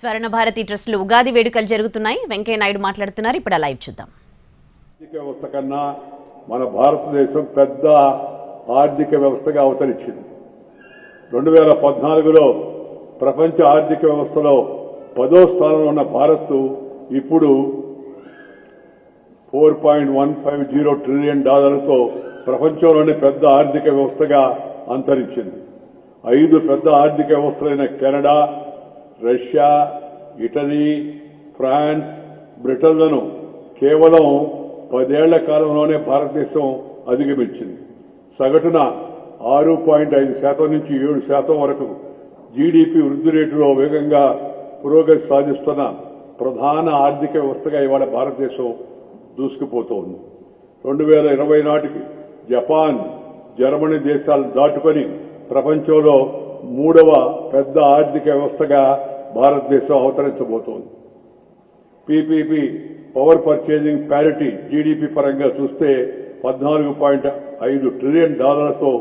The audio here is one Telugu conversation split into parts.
స్వర్ణ భారతి ట్రస్టులు ఉగాది వేడుకలు జరుగుతున్నాయి. వెంకయ్య నాయుడు మాట్లాడుతున్నారు. ఇప్పుడు లైవ్ చూద్దాం. ఆర్థిక వ్యవస్థ కన్నా మన భారతదేశం పెద్ద ఆర్థిక వ్యవస్థగా అవతరించింది. రెండు వేల పద్నాలుగులో ప్రపంచ ఆర్థిక వ్యవస్థలో పదో స్థానంలో ఉన్న భారత్ ఇప్పుడు four point one five zero trillion డాలర్లతో ప్రపంచంలోని పెద్ద ఆర్థిక వ్యవస్థగా అంతరించింది. ఐదు పెద్ద ఆర్థిక వ్యవస్థలైన కెనడా రష్యా ఇటలీ ఫ్రాన్స్ బ్రిటన్లను కేవలం పదేళ్ళ కాలంలోనే భారతదేశం అధిగమించింది. సగటున ఆరు పాయింట్ ఐదు శాతం నుంచి ఏడు శాతం వరకు జీడీపీ వృద్ధి రేటులో వేగంగా పురోగతి సాధిస్తున్న ప్రధాన ఆర్థిక వ్యవస్థగా ఇవాళ భారతదేశం దూసుకుపోతోంది. రెండు వేల ఇరవై నాటికి జపాన్ జర్మనీ దేశాలు దాటుకొని ప్రపంచంలో మూడవ పెద్ద ఆర్థిక వ్యవస్థగా భారతదేశం అవతరించబోతోంది. PPP power purchasing parity GDP పరంగా చూస్తే పద్నాలుగు పాయింట్ ఐదు ట్రిలియన్ డాలర్లతో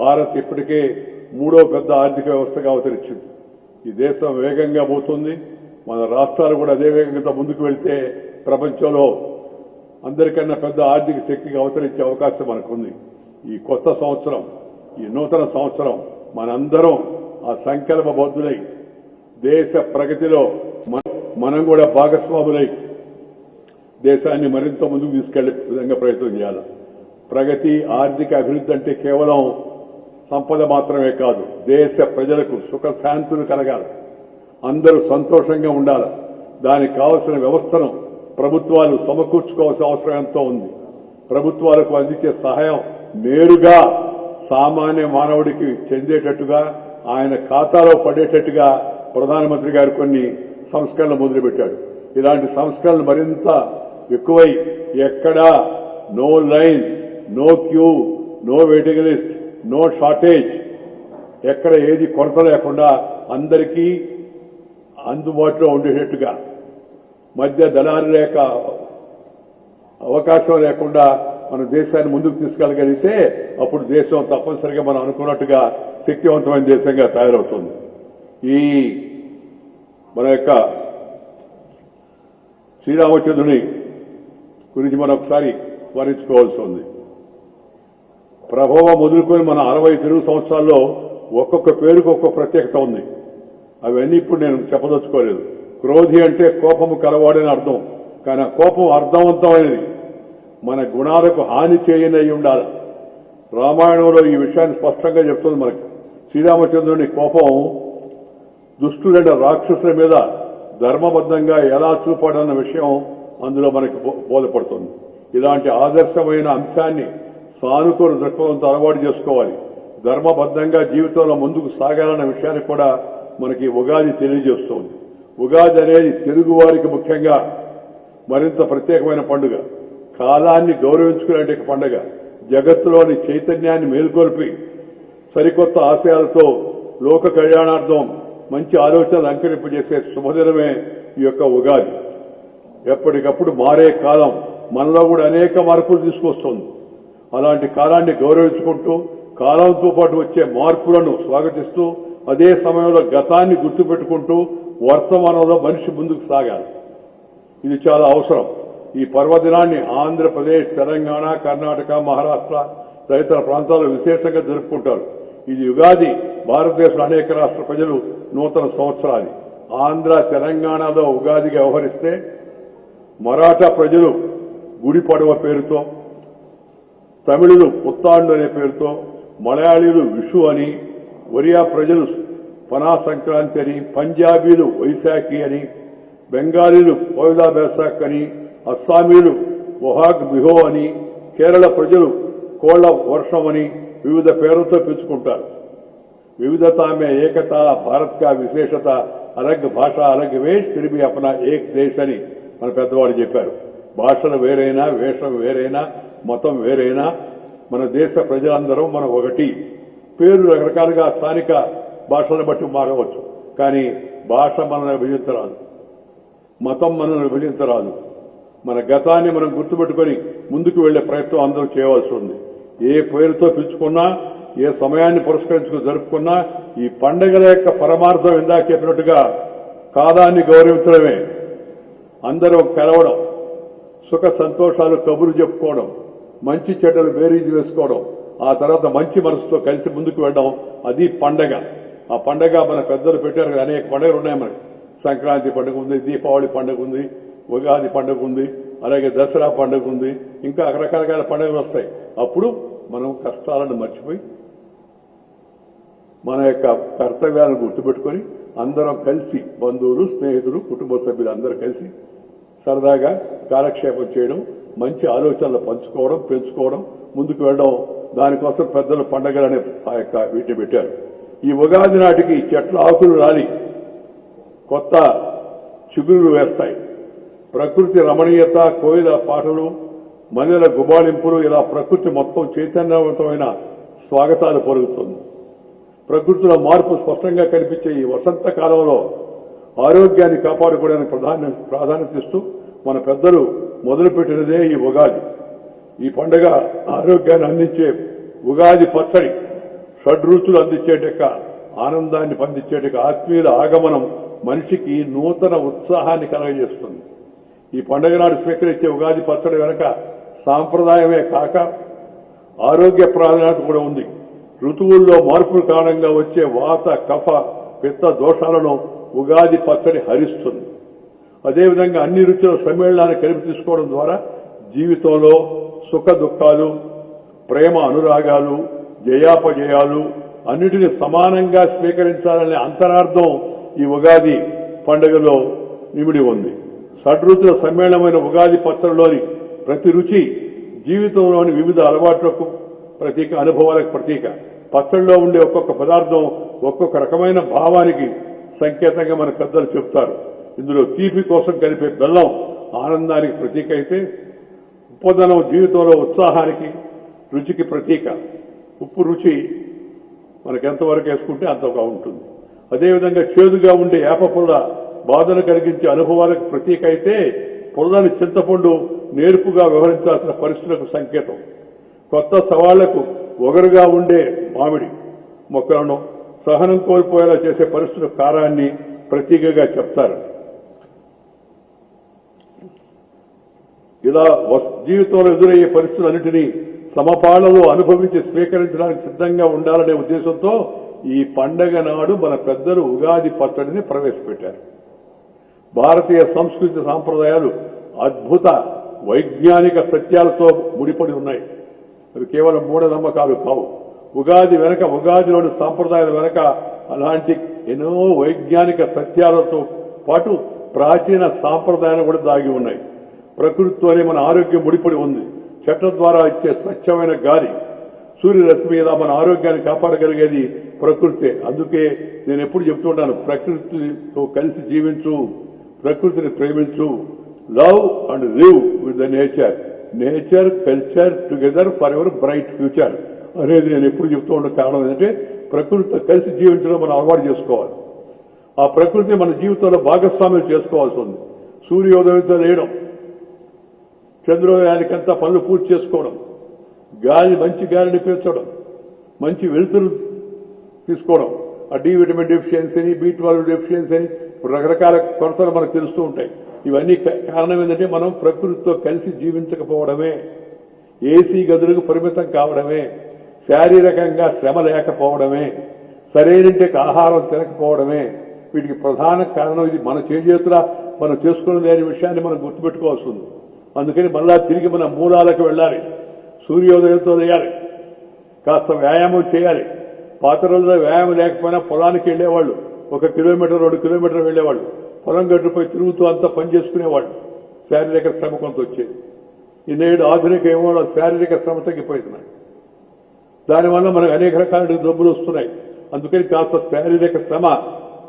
భారత్ ఇప్పటికే మూడో పెద్ద ఆర్థిక వ్యవస్థగా అవతరించింది. ఈ దేశం వేగంగా పోతుంది. మన రాష్ట్రాలు కూడా అదే వేగంగా ముందుకు వెళ్తే ప్రపంచంలో అందరికన్నా పెద్ద ఆర్థిక శక్తిగా అవతరించే అవకాశం మనకుంది. ఈ కొత్త సంవత్సరం ఈ నూతన సంవత్సరం మనందరం ఆ సంకల్ప బద్దులై దేశ ప్రగతిలో మనం కూడా భాగస్వాములై దేశాన్ని మరింత ముందుకు తీసుకెళ్ళే విధంగా ప్రయత్నం చేయాలి. ప్రగతి ఆర్థిక అభివృద్ధి అంటే కేవలం సంపద మాత్రమే కాదు దేశ ప్రజలకు సుఖశాంతులు కలగాలి. అందరూ సంతోషంగా ఉండాలి. దానికి కావలసిన వ్యవస్థను ప్రభుత్వాలు సమకూర్చుకోవాల్సిన అవసరం ఎంతో ఉంది. ప్రభుత్వాలకు అందించే సహాయం నేరుగా సామాన్య మానవుడికి చెందేటట్టుగా ఆయన ఖాతాలో పడేటట్టుగా ప్రధానమంత్రి గారు కొన్ని సంస్కరణలు మొదలుపెట్టాడు. ఇలాంటి సంస్కరణలు మరింత ఎక్కువై ఎక్కడా no line no queue no waiting list no shortage ఎక్కడ ఏది కొరత లేకుండా అందరికీ అందుబాటులో ఉండేటట్టుగా మధ్య దళాలు లేక అవకాశం లేకుండా మన దేశాన్ని ముందుకు తీసుకెళ్ళగలిగితే అప్పుడు దేశం తప్పనిసరిగా మనం అనుకున్నట్టుగా శక్తివంతమైన దేశంగా తయారవుతుంది. ఈ మన యొక్క శ్రీరామచంద్రుని గురించి మనం ఒకసారి స్మరించుకోవాల్సి ఉంది. ప్రభావం మొదలుకొని మన అరవై తెలుగు సంవత్సరాల్లో ఒక్కొక్క పేరుకు ఒక్కొక్క ప్రత్యేకత ఉంది. అవన్నీ ఇప్పుడు నేను చెప్పదలుచుకోలేదు. క్రోధి అంటే కోపము కలవాడని అర్థం. కానీ ఆ కోపం అర్థవంతమైనది. మన గుణాలకు హాని చేయనై ఉండాలి. రామాయణంలో ఈ విషయాన్ని స్పష్టంగా చెప్తుంది మనకి. శ్రీరామచంద్రుని కోపం దుష్టులైన రాక్షసుల మీద ధర్మబద్ధంగా ఎలా చూపాడన్న విషయం అందులో మనకు బోధపడుతుంది. ఇలాంటి ఆదర్శమైన అంశాన్ని సానుకూల దృక్పథంతో అలవాటు చేసుకోవాలి. ధర్మబద్ధంగా జీవితంలో ముందుకు సాగాలన్న విషయాన్ని కూడా మనకి ఉగాది తెలియజేస్తోంది. ఉగాది అనేది తెలుగు వారికి ముఖ్యంగా మరింత ప్రత్యేకమైన పండుగ. కాలాన్ని గౌరవించుకునే పండుగ. జగత్తులోని చైతన్యాన్ని మేల్కొల్పి సరికొత్త ఆశయాలతో లోక కళ్యాణార్థం మంచి ఆలోచనలు అంకరింపజేసే శుభదినమే ఈ యొక్క ఉగాది. ఎప్పటికప్పుడు మారే కాలం మనలో కూడా అనేక మార్పులు తీసుకొస్తుంది. అలాంటి కాలాన్ని గౌరవించుకుంటూ కాలంతో పాటు వచ్చే మార్పులను స్వాగతిస్తూ అదే సమయంలో గతాన్ని గుర్తుపెట్టుకుంటూ వర్తమానంలో మనిషి ముందుకు సాగాలి. ఇది చాలా అవసరం. ఈ పర్వదినాన్ని ఆంధ్రప్రదేశ్ తెలంగాణ కర్ణాటక మహారాష్ట్ర తదితర ప్రాంతాల్లో విశేషంగా జరుపుకుంటారు. ఇది యుగాది భారతదేశంలో అనేక రాష్ట్ర ప్రజలు నూతన సంవత్సరాది ఆంధ్ర తెలంగాణలో ఉగాదిగా వ్యవహరిస్తే మరాఠా ప్రజలు గుడి పడవ పేరుతో తమిళులు పుత్తాండు అనే పేరుతో మలయాళీలు విషు అని ఒరియా ప్రజలు పనా సంక్రాంతి అని పంజాబీలు వైశాఖి అని బెంగాలీలు పోయిలా బేసాక్ అని అస్సామీలు ఒహాగ్ బిహో అని కేరళ ప్రజలు కోళ్ళ వర్షం అని వివిధ పేర్లతో పిలుచుకుంటారు. विविधता में एकता भारत का విశేషత అలగ్ భాష అలగ్ వేష్ తిరిగి అపన ఏక్ దేశ్ అని మన పెద్దవాళ్ళు చెప్పారు భాషలు వేరైనా వేషం వేరైనా మతం వేరైనా మన దేశ ప్రజలందరం మనం ఒకటి పేర్లు రకరకాలుగా స్థానిక భాషలను బట్టి మారవచ్చు కానీ భాష మనల్ని విభజించరాదు మతం మనల్ని విభజించరాదు మన గతాన్ని మనం గుర్తుపెట్టుకొని ముందుకు వెళ్లే ప్రయత్నం అందరూ చేయవలసి ఉంది ఏ పేరుతో పిలుచుకున్నా ఏ సమయాన్ని పురస్కరించుకుని జరుపుకున్నా ఈ పండుగల యొక్క పరమార్థం ఇందాక చెప్పినట్టుగా కాలాన్ని గౌరవించడమే. అందరూ కలవడం సుఖ సంతోషాలు కబురు చెప్పుకోవడం మంచి చెడ్డలు బేరీజు వేసుకోవడం ఆ తర్వాత మంచి మనసుతో కలిసి ముందుకు వెళ్ళడం అది పండగ. ఆ పండగ మన పెద్దలు పెట్టారు కదా, అనేక పండుగలు ఉన్నాయి మనకి. సంక్రాంతి పండుగ ఉంది దీపావళి పండుగ ఉంది ఉగాది పండుగ ఉంది అలాగే దసరా పండుగ ఉంది ఇంకా రకరకాల పండుగలు వస్తాయి. అప్పుడు మనం కష్టాలను మర్చిపోయి మన యొక్క కర్తవ్యాలను గుర్తుపెట్టుకొని అందరం కలిసి బంధువులు స్నేహితులు కుటుంబ సభ్యులు అందరూ కలిసి సరదాగా కాలక్షేపం చేయడం మంచి ఆలోచనలు పంచుకోవడం పెంచుకోవడం ముందుకు వెళ్ళడం దానికోసం పెద్దలు పండగలనే ఆ యొక్క వీటిని పెట్టారు. ఈ ఉగాది నాటికి చెట్ల ఆకులు రాలి కొత్త చిగురులు వేస్తాయి. ప్రకృతి రమణీయత కోయిల పాటలు మహిళల గుబాళింపులు ఇలా ప్రకృతి మొత్తం చైతన్యవంతమైన స్వాగతాలు పొరుగుతుంది. ప్రకృతిలో మార్పు స్పష్టంగా కనిపించే ఈ వసంత కాలంలో ఆరోగ్యాన్ని కాపాడుకోవడానికి ప్రధాన ప్రాధాన్యత ఇస్తూ మన పెద్దలు మొదలుపెట్టినదే ఈ ఉగాది. ఈ పండుగ ఆరోగ్యాన్ని అందించే ఉగాది పచ్చడి షడ్రుచులు అందించేటక ఆనందాన్ని పండించేటక ఆత్మీయుల ఆగమనం మనిషికి నూతన ఉత్సాహాన్ని కలగజేస్తుంది. ఈ పండుగ నాడు స్వీకరించే ఉగాది పచ్చడి వెనక సాంప్రదాయమే కాక ఆరోగ్య ప్రాధాన్యత కూడా ఉంది. ఋతువుల్లో మార్పుల కారణంగా వచ్చే వాత కఫ పిత్త దోషాలను ఉగాది పచ్చడి హరిస్తుంది. అదేవిధంగా అన్ని రుచుల సమ్మేళనాన్ని కలిపి తీసుకోవడం ద్వారా జీవితంలో సుఖ దుఃఖాలు ప్రేమ అనురాగాలు జయాపజయాలు అన్నిటిని సమానంగా స్వీకరించాలనే అంతరార్థం ఈ ఉగాది పండుగలో నిమిడి ఉంది. షడ్రుచుల సమ్మేళనమైన ఉగాది పచ్చడిలోని ప్రతి రుచి జీవితంలోని వివిధ అలవాట్లకు ప్రతీక అనుభవాలకు ప్రతీక. పచ్చళ్ళలో ఉండే ఒక్కొక్క పదార్థం ఒక్కొక్క రకమైన భావానికి సంకేతంగా మన పెద్దలు చెప్తారు. ఇందులో తీపి కోసం కలిపే బెల్లం ఆనందానికి ప్రతీక అయితే ఉప్పదనం జీవితంలో ఉత్సాహానికి రుచికి ప్రతీక. ఉప్పు రుచి మనకి ఎంతవరకు వేసుకుంటే అంతగా ఉంటుంది. అదేవిధంగా చేదుగా ఉండే ఏప పుల్ల బాధను కలిగించే అనుభవాలకు ప్రతీక అయితే పుల్లని చింతపండు నేర్పుగా వ్యవహరించాల్సిన పరిస్థితులకు సంకేతం. కొత్త సవాళ్ళకు ఒగరుగా ఉండే మామిడి మొక్కలను సహనం కోల్పోయేలా చేసే పరిస్థితుల కారాన్ని ప్రతీకగా చెప్తారు. ఇలా వస్- జీవితంలో ఎదురయ్యే పరిస్థితులన్నింటినీ సమపాళలో అనుభవించి స్వీకరించడానికి సిద్ధంగా ఉండాలనే ఉద్దేశంతో ఈ పండగ నాడు మన పెద్దలు ఉగాది పచ్చడిని ప్రవేశపెట్టారు. భారతీయ సంస్కృతి సాంప్రదాయాలు అద్భుత వైజ్ఞానిక సత్యాలతో ముడిపడి ఉన్నాయి. అవి కేవలం మూఢనమ్మకాలు కావు. ఉగాది వెనక ఉగాదిలోని సాంప్రదాయాల వెనక అలాంటి ఎన్నో వైజ్ఞానిక సత్యాలతో పాటు ప్రాచీన సాంప్రదాయాలు కూడా దాగి ఉన్నాయి. ప్రకృతితోనే మన ఆరోగ్యం ముడిపడి ఉంది. చెట్ల ద్వారా ఇచ్చే స్వచ్ఛమైన గాలి సూర్యరశ్మి మీద మన ఆరోగ్యాన్ని కాపాడగలిగేది ప్రకృతే. అందుకే నేను ఎప్పుడు చెప్తుంటాను ప్రకృతితో కలిసి జీవించు. ప్రకృతిని ప్రేమించు. Love and live with the nature nature culture together for ever bright future అనేది నేను ఎప్పుడు చెప్తూ ఉండే కారణం ఏంటంటే ప్రకృతితో కలిసి జీవించడం మనం అలవాటు చేసుకోవాలి. ఆ ప్రకృతిని మన జీవితంలో భాగస్వామ్యం చేసుకోవాల్సి ఉంది. సూర్యోదయంతో లేయడం చంద్రోదయానికంతా పనులు పూర్తి చేసుకోవడం గాలి మంచి గాలిని పీల్చడం మంచి వెలుతురు తీసుకోవడం. ఆ డి విటమిన్ డెఫిషియన్సీ అని బి ట్వెల్వ్ డెఫిషియన్సీ అని ఇప్పుడు రకరకాల కొరతలు మనకు తెలుస్తూ ఉంటాయి. ఇవన్నీ క- కారణం ఏంటంటే మనం ప్రకృతితో కలిసి జీవించకపోవడమే ఏసీ గదులకు పరిమితం కావడమే శారీరకంగా శ్రమ లేకపోవడమే సరైన ఆహారం తినకపోవడమే. వీటికి ప్రధాన కారణం ఇది. మన చేజేతుల మనం చేసుకున్నది అనే విషయాన్ని మనం గుర్తుపెట్టుకోవాల్సి ఉంది. అందుకని మళ్ళా తిరిగి మన మూలాలకు వెళ్ళాలి. సూర్యోదయంతో లేయాలి. కాస్త వ్యాయామం చేయాలి. పాత రోజుల్లో వ్యాయామం లేకపోయినా పొలానికి వెళ్ళేవాళ్ళు ఒక కిలోమీటర్ రెండు కిలోమీటర్ వెళ్ళేవాళ్ళు. పొలం గట్టుపై తిరుగుతూ అంతా పని చేసుకునేవాళ్ళు. శారీరక శ్రమ కొంత వచ్చేది. ఈ నేడు ఆధునిక ఏమో శారీరక శ్రమ తగ్గిపోతున్నాయి దానివల్ల మనకు అనేక రకాల జబ్బులు వస్తున్నాయి. అందుకని కాస్త శారీరక శ్రమ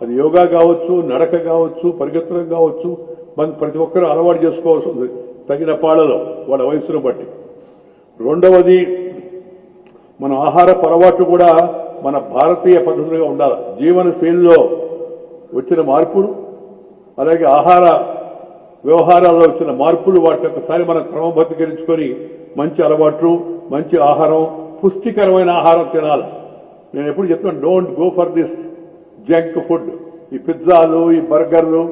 అది యోగా కావచ్చు నడక కావచ్చు పరిగెత్తడం కావచ్చు మన ప్రతి ఒక్కరూ అలవాటు చేసుకోవాల్సి ఉంది తగిన పాడలో వాళ్ళ వయసును బట్టి. రెండవది మన ఆహార పొరపాటు కూడా మన భారతీయ పద్ధతులుగా ఉండాలి. జీవన శైలిలో వచ్చిన మార్పులు అలాగే ఆహార వ్యవహారాల్లో వచ్చిన మార్పులు వాటి ఒకసారి మనం క్రమబద్ధీకరించుకొని మంచి అలవాట్లు మంచి ఆహారం పుష్టికరమైన ఆహారం తినాలి. నేను ఎప్పుడు చెప్తాను don't go for this junk food ఈ పిజ్జాలు ఈ బర్గర్లు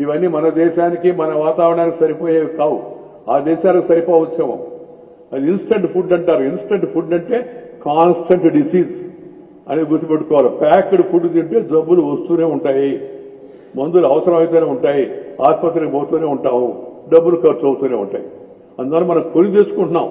ఇవన్నీ మన దేశానికి మన వాతావరణానికి సరిపోయేవి కావు. ఆ దేశానికి సరిపోవచ్చేమో. అది ఇన్స్టెంట్ ఫుడ్ అంటారు. ఇన్స్టెంట్ ఫుడ్ అంటే కాన్స్టెంట్ డిసీజ్ అని గుర్తుపెట్టుకోవాలి. ప్యాక్డ్ ఫుడ్ తింటే జబ్బులు వస్తూనే ఉంటాయి. మందులు అవసరమైతేనే ఉంటాయి. ఆసుపత్రికి పోతూనే ఉంటాము డబ్బులు ఖర్చు అవుతూనే ఉంటాయి. అందువల్ల మనం కొని తెచ్చుకుంటున్నాం.